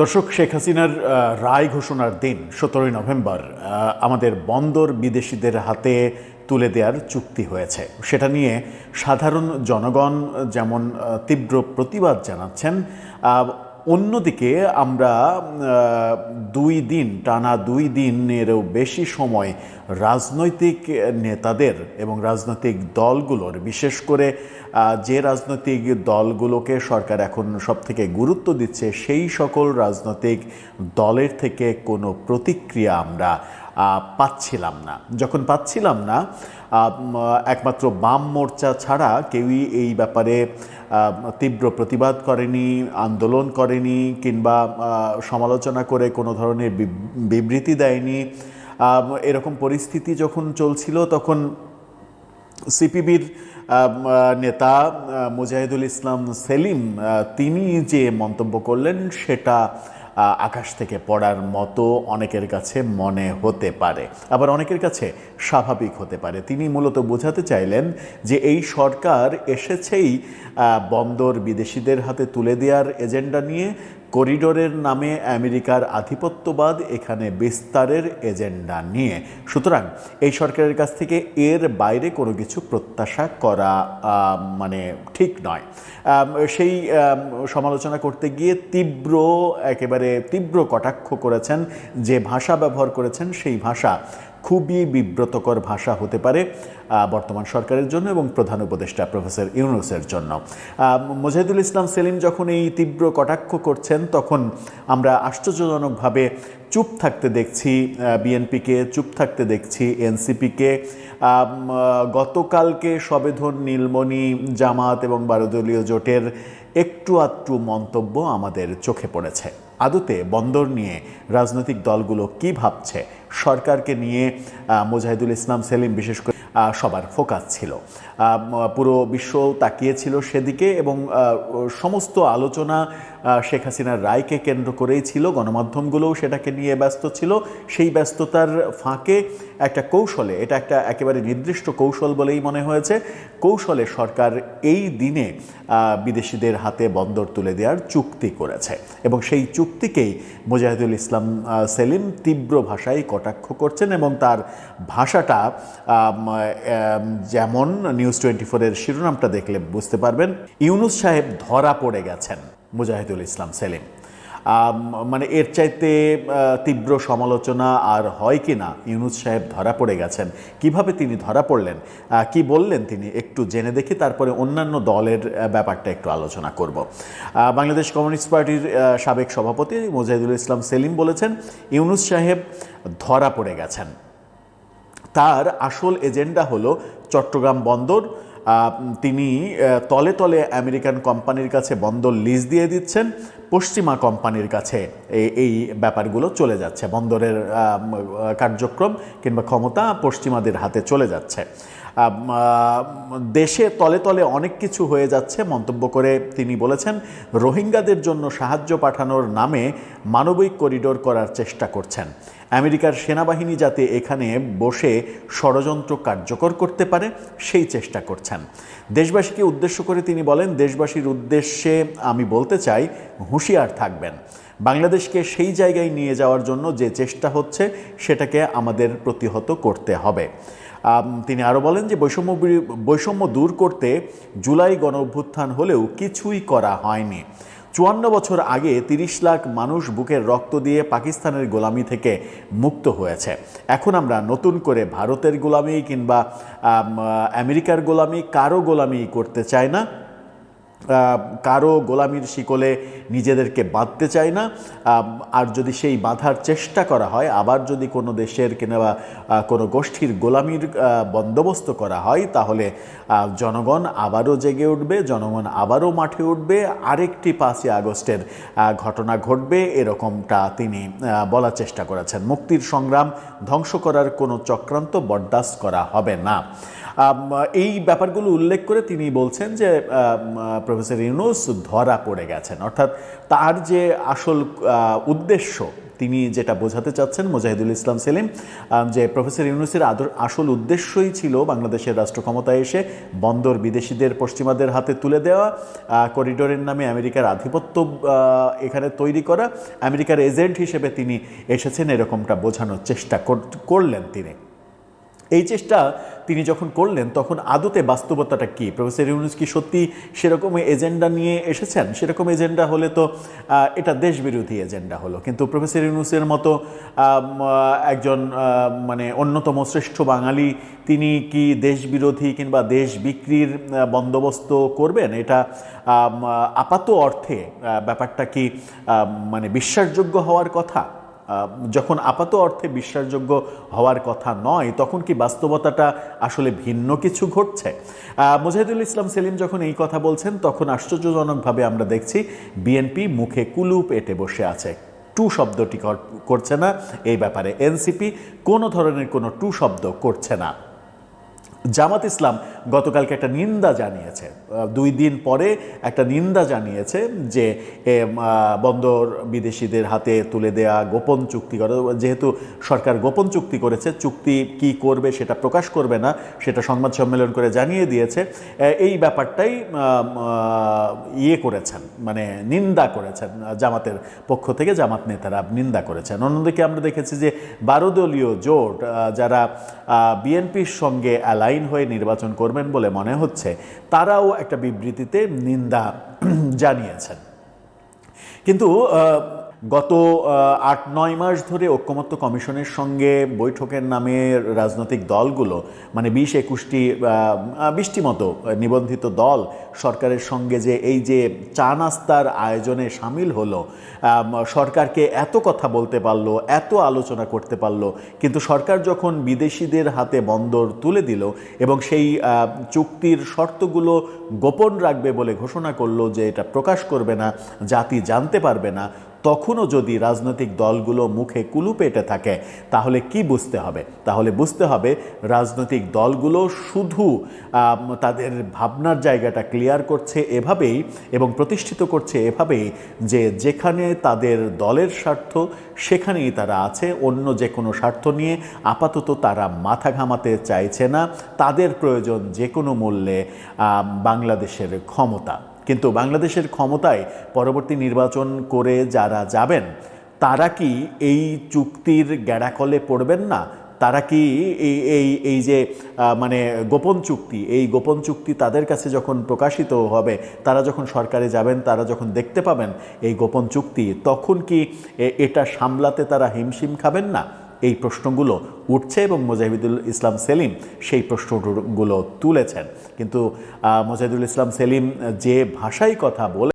দর্শক, শেখ হাসিনার রায় ঘোষণার দিন, সতেরোই নভেম্বর আমাদের বন্দর বিদেশিদের হাতে তুলে দেওয়ার চুক্তি হয়েছে। সেটা নিয়ে সাধারণ জনগণ যেমন তীব্র প্রতিবাদ জানাচ্ছেন অন্যদিকে আমরা দুই দিন, টানা দুই দিনেরও বেশি সময় রাজনৈতিক নেতাদের এবং রাজনৈতিক দলগুলোর, বিশেষ করে যে রাজনৈতিক দলগুলোকে সরকার এখন সব থেকে গুরুত্ব দিচ্ছে, সেই সকল রাজনৈতিক দলের থেকে কোনো প্রতিক্রিয়া আমরা পাচ্ছিলাম না। যখন পাচ্ছিলাম না একমাত্র বাম মোর্চা ছাড়া কেউই এই ব্যাপারে তীব্র প্রতিবাদ করেনি, আন্দোলন করেনি, কিংবা সমালোচনা করে কোনো ধরনের বিব- বিবৃতি দেয়নি। এরকম পরিস্থিতি যখন চলছিল, তখন সিপিবির নেতা মুজাহিদুল ইসলাম সেলিম তিনি যে মন্তব্য করলেন, সেটা আকাশ থেকে পড়ার মতো অনেকের কাছে মনে হতে পারে। আবার অনেকের কাছে স্বাভাবিক হতে পারে। তিনি মূলত বোঝাতে চাইলেন যে এই সরকার এসেছেই বন্দর বিদেশিদের হাতে তুলে দেওয়ার এজেন্ডা নিয়ে করিডোরের নামে আমেরিকার আধিপত্যবাদ এখানে বিস্তারের এজেন্ডা নিয়ে। সুতরাং এই সরকারের কাছ থেকে এর বাইরে কোনো কিছু প্রত্যাশা করা মানে ঠিক নয়। সেই সমালোচনা করতে গিয়ে তীব্র, একেবারে তীব্র কটাক্ষ করেছেন, যে ভাষা ব্যবহার করেছেন সেই ভাষা খুবই বিব্রতকর ভাষা হতে পারে বর্তমান সরকারের জন্য এবং প্রধান উপদেষ্টা প্রফেসর ইউনুসের জন্য। মুজাহিদুল ইসলাম সেলিম যখন এই তীব্র কটাক্ষ করছেন, তখন আমরা আশ্চর্যজনকভাবে চুপ থাকতে দেখছি বিএনপিকে চুপ থাকতে দেখছি, এনসিপিকে। গতকালকে সবেধন নীলমণি জামাত এবং বারোদলীয় জোটের একটু আধটু মন্তব্য আমাদের চোখে পড়েছে। আদতে বন্দর নিয়ে রাজনৈতিক দলগুলো কি ভাবছে? সরকারকে নিয়ে মুজাহিদুল ইসলাম, সেলিম বিশেষ করে সবার ফোকাস ছিল। পুরো বিশ্ব তাকিয়েছিল সেদিকে এবং সমস্ত আলোচনা শেখ হাসিনার রায়কে কেন্দ্র করেই ছিল, গণমাধ্যমগুলোও সেটাকে নিয়ে ব্যস্ত ছিল। সেই ব্যস্ততার ফাঁকে একটা কৌশলে, এটা একটা একেবারে নির্দিষ্ট কৌশল বলেই মনে হয়েছে, কৌশলে সরকার এই দিনে বিদেশিদের হাতে বন্দর তুলে দেওয়ার চুক্তি করেছে। এবং সেই চুক্তিকেই মুজাহিদুল ইসলাম সেলিম তীব্র ভাষায় কটাক্ষ করছেন এবং তার ভাষাটা যেমন নিউজ টোয়েন্টি ফোরের শিরোনামটা দেখলে বুঝতে পারবেন, ইউনুস সাহেব ধরা পড়ে গেছেন মুজাহিদুল ইসলাম, সেলিম। মানে এর চাইতে তীব্র সমালোচনা আর হয় কি না ইউনুস সাহেব ধরা পড়ে গেছেন। কীভাবে তিনি ধরা পড়লেন? কি বললেন তিনি? একটু জেনে দেখি, তারপরে অন্যান্য দলের ব্যাপারটা একটু আলোচনা করব। বাংলাদেশ কমিউনিস্ট পার্টির সাবেক সভাপতি মুজাহিদুল ইসলাম সেলিম বলেছেন, ইউনুস সাহেব ধরা পড়ে গেছেন। তার আসল এজেন্ডা হলো চট্টগ্রাম বন্দর তিনি তলে তলে আমেরিকান কোম্পানির কাছে বন্দর লিজ দিয়ে দিচ্ছেন, পশ্চিমা কোম্পানির কাছে এই- ব্যাপারগুলো চলে যাচ্ছে, বন্দরের কার্যক্রম কিংবা ক্ষমতা পশ্চিমাদের হাতে চলে যাচ্ছে। দেশে তলে তলে অনেক কিছু হয়ে যাচ্ছে, মন্তব্য করে তিনি বলেছেন, রোহিঙ্গাদের জন্য সাহায্য পাঠানোর নামে মানবিক করিডোর করার চেষ্টা করছেন। আমেরিকার সেনাবাহিনী যাতে এখানে বসে ষড়যন্ত্র কার্যকর করতে পারে, সেই চেষ্টা করছেন। দেশবাসীকে উদ্দেশ্য করে তিনি বলেন, দেশবাসীর উদ্দেশ্যে আমি বলতে চাই, হুঁশিয়ার থাকবেন। বাংলাদেশকে সেই জায়গায় নিয়ে যাওয়ার জন্য যে চেষ্টা হচ্ছে, সেটাকে আমাদের প্রতিহত করতে হবে। তিনি আরও বলেন যে বৈষম্য বৈষম্য দূর করতে জুলাই গণ অভ্যুত্থান হলেও কিছুই করা হয়নি। চুয়ান্ন বছর আগে তিরিশ লাখ মানুষ বুকের রক্ত দিয়ে পাকিস্তানের গোলামি থেকে মুক্ত হয়েছে। এখন আমরা নতুন করে ভারতের গোলামি কিংবা আমেরিকার গোলামি কারও গোলামি করতে চাই না। কারও গোলামির শিকলে নিজেদেরকে বাঁধতে চায় না আর যদি সেই বাঁধার চেষ্টা করা হয়, আবার যদি কোনো দেশের কিংবা কোনো গোষ্ঠীর গোলামির বন্দোবস্ত করা হয়, তাহলে জনগণ আবারও জেগে উঠবে, জনগণ আবারও মাঠে উঠবে, আরেকটি পাঁচই আগস্টের ঘটনা ঘটবে, এরকমটা তিনি বলার চেষ্টা করেছেন। মুক্তির সংগ্রাম ধ্বংস করার কোনো চক্রান্ত বরদাস্ত করা হবে না। এই ব্যাপারগুলো উল্লেখ করে তিনি বলছেন যে প্রফেসর ইউনুস ধরা পড়ে গেছেন। অর্থাৎ তার যে আসল উদ্দেশ্য, তিনি যেটা বোঝাতে চাচ্ছেন মুজাহিদুল ইসলাম সেলিম যে প্রফেসর ইউনুসের আদর, আসল উদ্দেশ্যই ছিল বাংলাদেশের রাষ্ট্র ক্ষমতায় এসে বন্দর বিদেশিদের, পশ্চিমাদের হাতে তুলে দেওয়া করিডোরের নামে আমেরিকার আধিপত্য এখানে তৈরি করা, আমেরিকার এজেন্ট হিসেবে তিনি এসেছেন, এরকমটা বোঝানোর চেষ্টা কর- করলেন তিনি। এই চেষ্টা তিনি যখন করলেন, তখন আদতে বাস্তবতাটা কি? প্রফেসর ইউনুস কি সত্যি সেরকম এজেন্ডা নিয়ে এসেছেন? সেরকম এজেন্ডা হলে তো এটা দেশবিরোধী এজেন্ডা হলো। কিন্তু প্রফেসর ইউনুসের মতো একজন মানে অন্যতম শ্রেষ্ঠ বাঙালি তিনি কি দেশবিরোধী কিংবা দেশ বিক্রির বন্দোবস্ত করবেন? এটা আপাত অর্থে ব্যাপারটা কি মানে বিশ্বাসযোগ্য হওয়ার কথা? যখন আপাত অর্থে বিশ্বাসযোগ্য হওয়ার কথা নয়, তখন কি বাস্তবতাটা আসলে ভিন্ন কিছু ঘটছে? মুজাহিদুল ইসলাম সেলিম যখন এই কথা বলছেন, তখন আশ্চর্যজনকভাবে আমরা দেখছি বিএনপি মুখে কুলুপ পেটে বসে আছে। টু শব্দটি কর- করছে না এই ব্যাপারে। এনসিপি কোনো ধরনের কোনো টু শব্দ করছে না। জামাত ইসলাম গতকালকে একটা নিন্দা জানিয়েছে। দুই দিন পরে একটা নিন্দা জানিয়েছে যে বন্দর বিদেশিদের হাতে তুলে দেয়া গোপন চুক্তি করে, যেহেতু সরকার গোপন চুক্তি করেছে, চুক্তি কি করবে সেটা প্রকাশ করবে না, সেটা সংবাদ সম্মেলন করে জানিয়ে দিয়েছে। এই ব্যাপারটাই ইয়ে করেছেন মানে নিন্দা করেছেন জামাতের পক্ষ থেকে জামাত নেতারা নিন্দা করেছেন। অন্যদিকে আমরা দেখেছি যে বারোদলীয় জোট যারা বিএনপির সঙ্গে অ্যালাইন হয়ে নির্বাচন করবেন বলে মনে হচ্ছে তারাও একটা বিবৃতিতে নিন্দা জানিয়েছেন। কিন্তু গত আট, নয় মাস ধরে ঐক্যমত্য কমিশনের সঙ্গে বৈঠকের নামে রাজনৈতিক দলগুলো মানে বিশ একুশটি বিশটি মতো নিবন্ধিত দল সরকারের সঙ্গে যে এই যে চা নাস্তার আয়োজনে সামিল হলো সরকারকে এত কথা বলতে পারল, এত আলোচনা করতে পারল, কিন্তু সরকার যখন বিদেশিদের হাতে বন্দর তুলে দিল এবং সেই চুক্তির শর্তগুলো গোপন রাখবে বলে ঘোষণা করল যে এটা প্রকাশ করবে না, জাতি জানতে পারবে না তখনও যদি রাজনৈতিক দলগুলো মুখে কুলু পেটে থাকে, তাহলে কি বুঝতে হবে? তাহলে বুঝতে হবে রাজনৈতিক দলগুলো শুধু তাদের ভাবনার জায়গাটা ক্লিয়ার করছে এভাবেই এবং প্রতিষ্ঠিত করছে এভাবেই যে যেখানে তাদের দলের স্বার্থ, সেখানেই তারা আছে। অন্য যে কোনো স্বার্থ নিয়ে আপাতত তারা মাথা ঘামাতে চাইছে না। তাদের প্রয়োজন যে কোনো মূল্যে বাংলাদেশের ক্ষমতা। কিন্তু বাংলাদেশের ক্ষমতায় পরবর্তী নির্বাচন করে যারা যাবেন, তারা কি এই চুক্তির গ্যাড়াকলে পড়বেন না? তারা কি এই এই এই যে মানে গোপন চুক্তি, এই গোপন চুক্তি তাদের কাছে যখন প্রকাশিত হবে, তারা যখন সরকারে যাবেন, তারা যখন দেখতে পাবেন এই গোপন চুক্তি, তখন কি এটা সামলাতে তারা হিমশিম খাবেন না? এই প্রশ্নগুলো উঠছে এবং মুজাহিদুল ইসলাম সেলিম সেই প্রশ্নগুলো তুলেছেন। কিন্তু মুজাহিদুল ইসলাম সেলিম যে ভাষায় কথা বলে